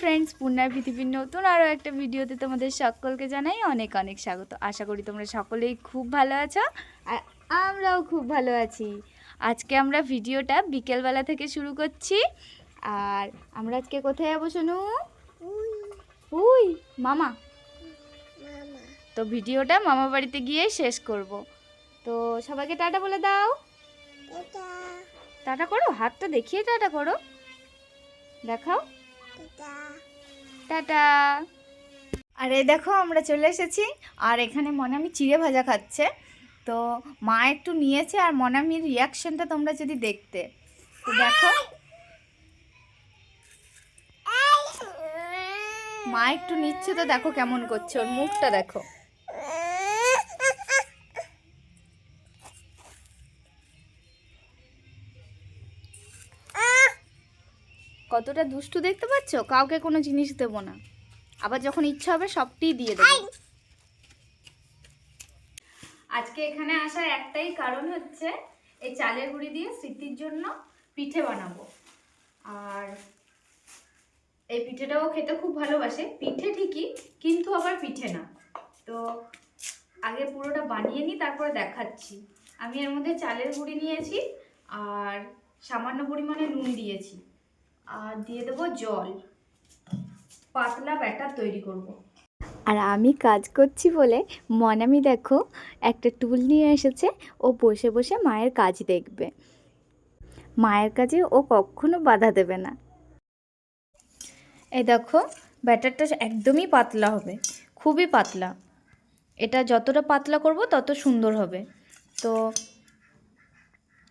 Friends পূর্ণার পৃথিবীর নতুন আরও একটা ভিডিওতে তোমাদের সকলকে জানাই অনেক অনেক স্বাগত। আশা করি তোমরা সকলেই খুব ভালো আছো আর আমরাও খুব ভালো আছি। আজকে আমরা ভিডিওটা বিকেলবেলা থেকে শুরু করছি। আর আমরা আজকে কোথায় যাব শোনু উই। মামা। তো ভিডিওটা মামা বাড়িতে গিয়ে শেষ করব। তো সবাইকে টাটা বলে দাও। টাটা করো হাতটা দেখিয়ে টাটা করো। দেখাও। টাটা। আরে দেখো, আমরা চলে এসেছি। আর এখানে মনামি চিড়ে ভাজা খাচ্ছে। তো মা একটু নিয়েছে আর মনামির রিয়াকশনটা তোমরা যদি দেখতে। তো দেখো। মা একটু নিচ্ছে তো দেখো কেমন করছে, ওর মুখটা দেখো। কতটা দুষ্টু দেখতে পাচ্ছ? কাউকে কোনো জিনিস দেবো না। আবার যখন ইচ্ছা হবে সবটিই দিয়ে দেবো। আজকে এখানে আসার একটাই কারণ হচ্ছে, এই চালের গুঁড়ি দিয়ে স্মৃতির জন্য পিঠে বানাবো। আর এই পিঠেটাও খেতে খুব ভালোবাসে। পিঠে ঠিকই, কিন্তু আবার পিঠে না। তো আগে পুরোটা বানিয়ে নিই, তারপরে দেখাচ্ছি। আমি এর মধ্যে চালের গুঁড়ি নিয়েছি, আর সামান্য পরিমাণে নুন দিয়েছি। আর দিয়ে দেবো জল। পাতলা ব্যাটার তৈরি করব। আর আমি কাজ করছি বলে মনামি দেখো একটা টুল নিয়ে এসেছে ও বসে বসে মায়ের কাজ দেখবে। মায়ের কাজে ও কখনো বাধা দেবে না। এই দেখো ব্যাটারটা একদমই পাতলা হবে খুবই পাতলা। এটা যতটা পাতলা করব তত সুন্দর হবে। তো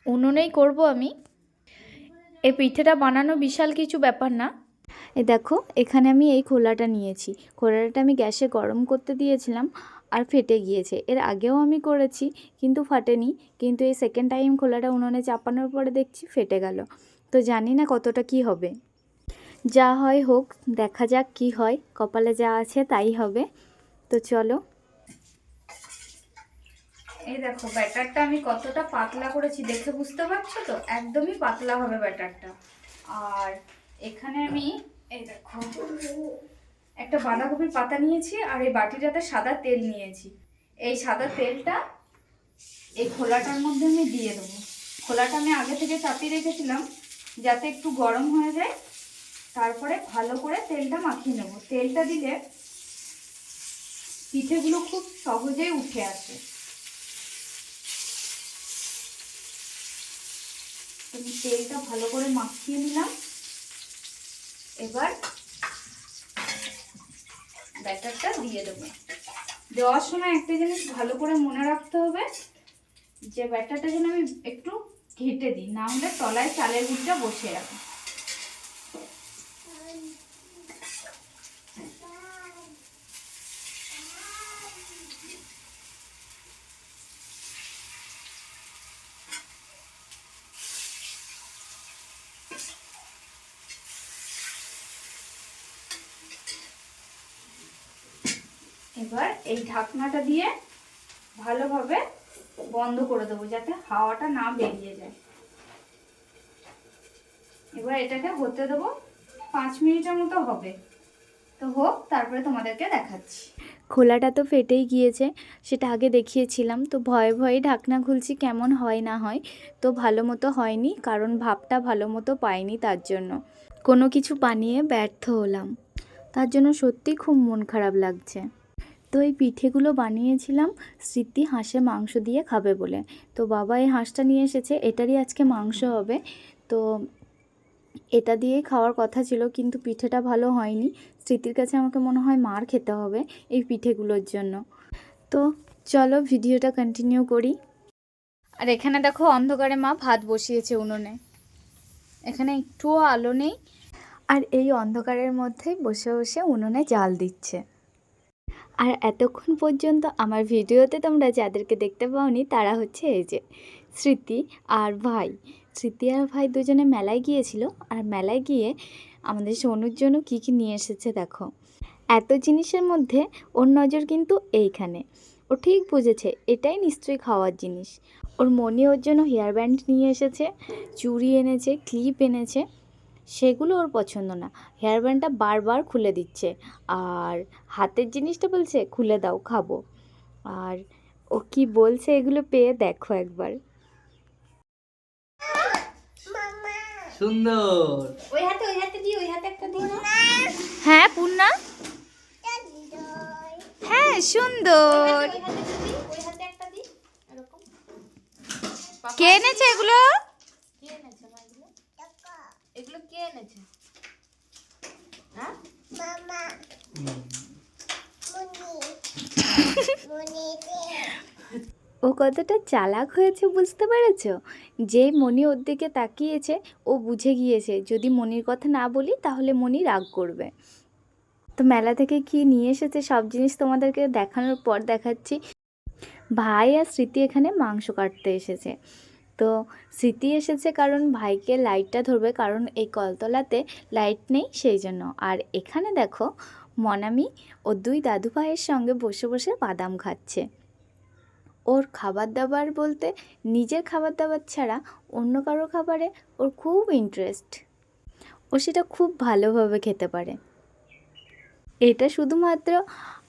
উনুনেই করব আমি। এই পিঠেটা বানানো বিশাল কিছু ব্যাপার না? এ দেখো, এখানে আমি এই খোলাটা নিয়েছি। খোলাটা আমি গ্যাসে গরম করতে দিয়েছিলাম আর ফেটে গিয়েছে। এর আগেও আমি করেছি, কিন্তু ফাটেনি। কিন্তু এই সেকেন্ড টাইম খোলাটা উনুনে চাপানোর পরে দেখছি ফেটে গেল। তো জানি না কতটা কি হবে। যা হয় হোক, দেখা যাক কি হয়। কপালে যা আছে তাই হবে। তো চলো এই দেখো, ব্যাটারটা আমি কতটা পাতলা করেছি, দেখে বুঝতে পারছ তো? একদমই পাতলা হবে ব্যাটারটা। আর এখানে আমি, এই দেখো, একটা বাঁধাকপির পাতা নিয়েছি, আর এই বাটিটাতে সাদা তেল নিয়েছি। এই সাদা তেলটা এই খোলাটার মধ্যে আমি দিয়ে দেবো। খোলাটা আমি আগে থেকে চাপিয়ে রেখেছিলাম, যাতে একটু গরম হয়ে যায়। তারপরে ভালো করে তেলটা মাখিয়ে নেব। তেলটা দিলে পিঠেগুলো খুব সহজেই উঠে আসে। আমি তেলটা ভালো করে মাখিয়ে নিলাম। এবার ব্যাটারটা দিয়ে দেবো। দেওয়ার সময় একটা জিনিস ভালো করে মনে রাখতে হবে, যে ব্যাটারটা যেন আমি একটু ঘেটে দিই, না হলে তলায় চালের গুঁড়িটা বসে যাবে এবার এই ঢাকনাটা দিয়ে ভালোভাবে বন্ধ করে দেবো যাতে হাওয়াটা না বেরিয়ে যায়। এবার এটাকে হতে দেবো পাঁচ মিনিটের মতো হবে। তো হোক, তারপরে তোমাদেরকে দেখাচ্ছি। খোলাটা তো ফেটেই গিয়েছে, সেটা আগে দেখিয়েছিলাম। তো ভয়ে ভয়ে ঢাকনা খুলছি কেমন হয় না হয়, তো ভালো মতো হয়নি, কারণ ভাবটা ভালো মতো পাইনি তার জন্য। কোনো কিছু বানিয়ে ব্যর্থ হলাম। তার জন্য সত্যি খুব মন খারাপ লাগছে। তো এই পিঠেগুলো বানিয়েছিলাম। স্মৃতি হাঁসের মাংস দিয়ে খাবে বলে। তো বাবা এই হাঁসটা নিয়ে এসেছে এটারই আজকে মাংস হবে। তো এটা দিয়েই খাওয়ার কথা ছিল কিন্তু পিঠেটা ভালো হয়নি। স্মৃতির কাছে আমাকে মনে হয় মার খেতে হবে এই পিঠেগুলোর জন্য। তো চলো ভিডিওটা কন্টিনিউ করি। আর এখানে দেখো অন্ধকারে মা ভাত বসিয়েছে উনুনে। এখানে একটুও আলো নেই। আর এই অন্ধকারের মধ্যেই বসে বসে উনুনে জাল দিচ্ছে। আর এতক্ষণ পর্যন্ত আমার ভিডিওতে তোমরা যাদেরকে দেখতে পাওনি, তারা হচ্ছে এই যে স্মৃতি আর ভাই। স্মৃতি আর ভাই দুজনে মেলায় গিয়েছিল আর মেলায় গিয়ে আমাদের সোনুর জন্য কী কী নিয়ে এসেছে দেখো। এত জিনিসের মধ্যে ওর নজর কিন্তু এইখানে। ও ঠিক বুঝেছে, এটাই নিশ্চয়ই খাওয়ার জিনিস। ওর মনে ওর জন্য হেয়ার ব্যান্ড নিয়ে এসেছে, চুড়ি এনেছে, ক্লিপ এনেছে। সেগুলো ওর পছন্দ না। হেয়ার ব্যান্ডটা বারবার খুলে দিচ্ছে। আর হাতের জিনিসটা বলছে খুলে দাও খাব। আর ও কি বলছে এগুলো পেয়ে দেখো একবার। সুন্দর। ওই হাতে ওই হাতে দি ওই হাতে একটা দি হ্যাঁ পূর্ণা? হ্যাঁ সুন্দর। ওই হাতে একটা দি এরকম। কে এনেছে এগুলো কে এনেছে মা এগুলো এগুলো কে এনেছে হ্যাঁ ও কতটা চালাক হয়েছে বুঝতে পেরেছ? যে মনি ওর দিকে তাকিয়েছে, ও বুঝে গিয়েছে। যদি মনির কথা না বলি, তাহলে মনি রাগ করবে। তো মেলা থেকে কি নিয়ে এসেছে সব জিনিস তোমাদেরকে দেখানোর পর দেখাচ্ছি। ভাই আর স্মৃতি এখানে মাংস কাটতে এসেছে। তো স্মৃতি এসেছে কারণ ভাইকে লাইটটা ধরবে, কারণ এই কলতলাতে লাইট নেই সেই জন্য। আর এখানে দেখো মনামি ও দুই দাদু ভাইয়ের সঙ্গে বসে বসে বাদাম খাচ্ছে। ওর খাবার দাবার বলতে নিজের খাবার দাবার ছাড়া অন্য কারও খাবারে ওর খুব ইন্টারেস্ট ও সেটা খুব ভালোভাবে খেতে পারে। এটা শুধুমাত্র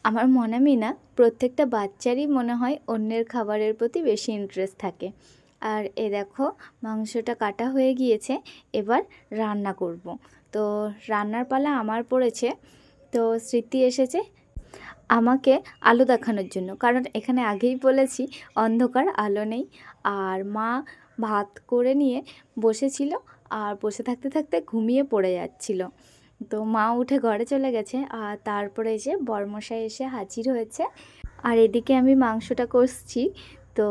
আমার মনামি না, প্রত্যেকটা বাচ্চারই মনে হয় অন্যের খাবারের প্রতি বেশি ইন্টারেস্ট থাকে। আর এ দেখো, মাংসটা কাটা হয়ে গিয়েছে, এবার রান্না করব। তো রান্নার পালা আমার পড়েছে। তো স্মৃতি এসেছে আমাকে আলো দেখানোর জন্য। কারণ এখানে আগেই বলেছি, অন্ধকার, আলো নেই। আর মা ভাত করে নিয়ে বসেছিল আর বসে থাকতে থাকতে ঘুমিয়ে পড়ে যাচ্ছিল। তো মা উঠে ঘরে চলে গেছে আর তারপরে এসে বর্মশাই এসে হাজির হয়েছে। আর এদিকে আমি মাংসটা কষছি। তো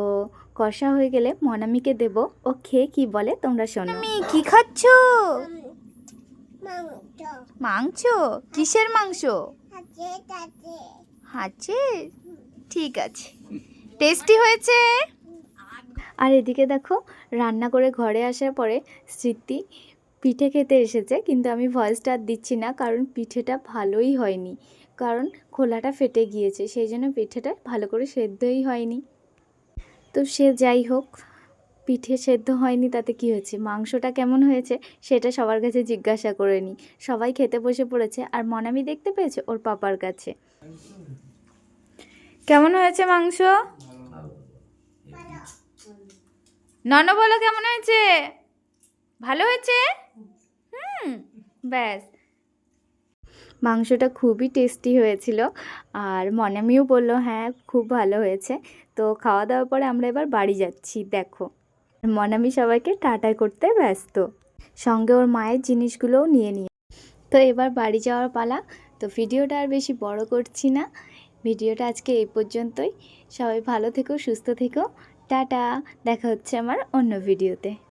কষা হয়ে গেলে মনামিকে দেব। ও খেয়ে কি বলে তোমরা শোনো। কি খাচ্ছ? মাংস। কিসের মাংস? আছে ঠিক আছে। টেস্টি হয়েছে? আর এদিকে দেখো রান্না করে ঘরে আসার পরে স্মৃতি পিঠে খেতে এসেছে কিন্তু আমি ভয়েসটা আর দিচ্ছি না কারণ পিঠেটা ভালোই হয়নি। কারণ খোলাটা ফেটে গিয়েছে সেই জন্য পিঠেটা ভালো করে সেদ্ধই হয়নি। তো সে যাই হোক পিঠে সেদ্ধ হয়নি, তাতে কি হয়েছে? মাংসটা কেমন হয়েছে? সেটা সবার কাছে জিজ্ঞাসা করে নি। সবাই খেতে বসে পড়েছে। আর মনামি দেখতে পেয়েছে ওর পাপার কাছে। কেমন হয়েছে মাংস? নন, বলো কেমন হয়েছে? ভালো হয়েছে? হুম, ব্যাস। মাংসটা খুবই টেস্টি হয়েছিল। আর মনামিও বলল হ্যাঁ খুব ভালো হয়েছে। তো খাওয়া দাওয়ার পরে আমরা এবার বাড়ি যাচ্ছি, দেখো। মনামি সবাইকে টাটা করতে ব্যস্ত। সঙ্গে ওর মায়ের জিনিসগুলোও নিয়ে নিয়ে। তো এবার বাড়ি যাওয়ার পালা। তো ভিডিওটা আর বেশি বড় করছি না। ভিডিওটা আজকে এই পর্যন্তই। সবাই ভালো থেকো, সুস্থ থেকো। টাটা! দেখা হচ্ছে আমার অন্য ভিডিওতে।